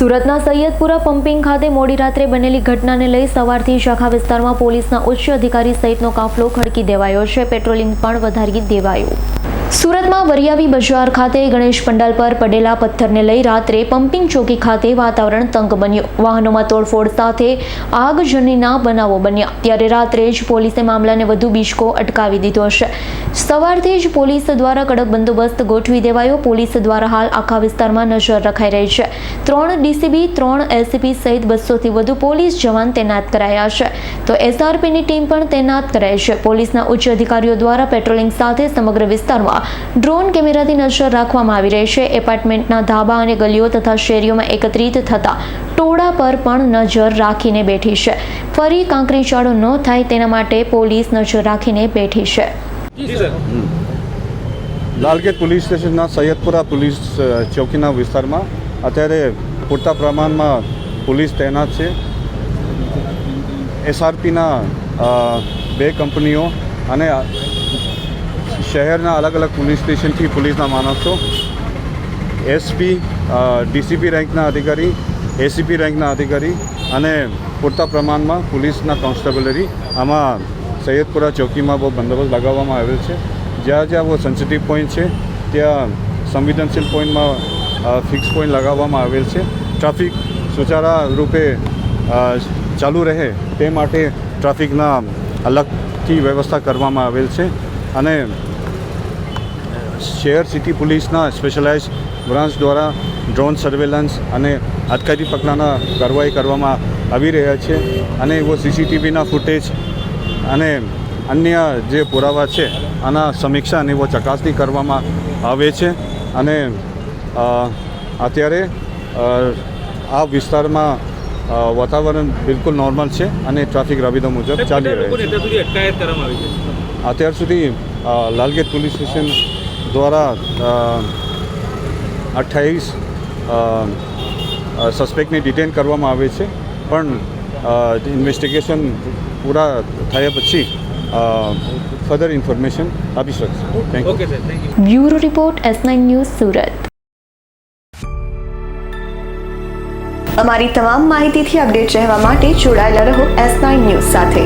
સુરતના સૈયદપુરા પમ્પિંગ ખાતે મોડી રાત્રે બનેલી ઘટનાને લઈ સવારથી શાખા વિસ્તારમાં પોલીસના ઉચ્ચ અધિકારી સહિતનો કાફલો ખડકી દેવાયો છે. પેટ્રોલિંગ પણ વધારી દેવાયું. સુરતમાં વરિયાવી બજાર ખાતે ગણેશ પંડાલ પર પડેલા પથ્થરને લઈ રાત્રે પમ્પિંગ ચોકી ખાતે વાતાવરણ તંગ બન્યું. વાહનોમાં તોડફોડ સાથે આગજનીના બનાવો બન્યા. ત્યારે રાત્રે જ પોલીસે મામલાને વધુ બીચકો અટકાવી દીધો છે. સવારથી જ પોલીસ દ્વારા કડક બંદોબસ્ત ગોઠવી દેવાયો. પોલીસ દ્વારા હાલ આખા વિસ્તારમાં નજર રખાઈ રહી છે. ત્રણ ડીસીબી, ત્રણ એલસીપી સહિત બસોથી વધુ પોલીસ જવાન તૈનાત કરાયા છે. તો એસઆરપીની ટીમ પણ તૈનાત કરાઈ છે. પોલીસના ઉચ્ચ અધિકારીઓ દ્વારા પેટ્રોલિંગ સાથે સમગ્ર વિસ્તારમાં ડ્રોન કેમેરાથી નજર રાખવામાં આવી રહી છે. એપાર્ટમેન્ટના ધાબા અને ગલીઓ તથા શેરીઓમાં એકત્રિત થતા ટોળા પર પણ નજર રાખીને બેઠી છે. ફરી કાંકરી ચાળો ન થાય તેના માટે પોલીસ નજર રાખીને બેઠી છે. લાલગેટ પોલીસ સ્ટેશનના સૈયદપુરા પોલીસ ચોકીના વિસ્તારમાં અત્યારે પૂરતા પ્રમાણમાં પોલીસ તૈનાત છે. એસઆરપીના બે કંપનીઓ અને શહેરના અલગ અલગ પોલીસ સ્ટેશનથી પોલીસના માણસો એસપી ડીસીપી રેન્કના અધિકારી એસીપી રેન્કના અધિકારી અને પૂરતા પ્રમાણમાં પોલીસના કોન્સ્ટેબલરી આમાં સૈયદપુરા ચોકીમાં બહુ બંદોબસ્ત લગાવવામાં આવેલ છે. જ્યાં જ્યાં બહુ સેન્સિટિવ પોઈન્ટ છે, ત્યાં સંવેદનશીલ પોઈન્ટમાં ફિક્સ પોઈન્ટ લગાવવામાં આવેલ છે. ટ્રાફિક સુચારા રૂપે ચાલુ રહે તે માટે ટ્રાફિકના અલગથી વ્યવસ્થા કરવામાં આવેલ છે. અને શહેર સિટી પોલીસના સ્પેશિયલાઇઝ બ્રાન્ચ દ્વારા ડ્રોન સર્વેલન્સ અને અટકાયતી પગલાંના કાર્યવાહી કરવામાં આવી રહ્યા છે અને એવો સીસીટીવીના ફૂટેજ અને અન્ય જે પુરાવા છે આના સમીક્ષા અને એવો ચકાસણી કરવામાં આવે છે. અને અત્યારે આ વિસ્તારમાં વાતાવરણ બિલકુલ નોર્મલ છે અને ટ્રાફિક રાબેતા મુજબ ચાલી રહ્યું છે. અત્યાર સુધી લાલગેટ પોલીસ સ્ટેશન દ્વારા અઠ્ઠાવીસ સસ્પેક્ટને ડિટેન કરવામાં આવે છે. પણ ઇન્વેસ્ટિગેશન પૂરા થયા પછી ફર્ધર ઇન્ફોર્મેશન આપી શકશે. Thank you bureau report S nine news Surat. અમારી તમામ માહિતીથી અપડેટ રહેવા માટે જોડાયેલા રહો એસ નાઇન ન્યૂઝ સાથે.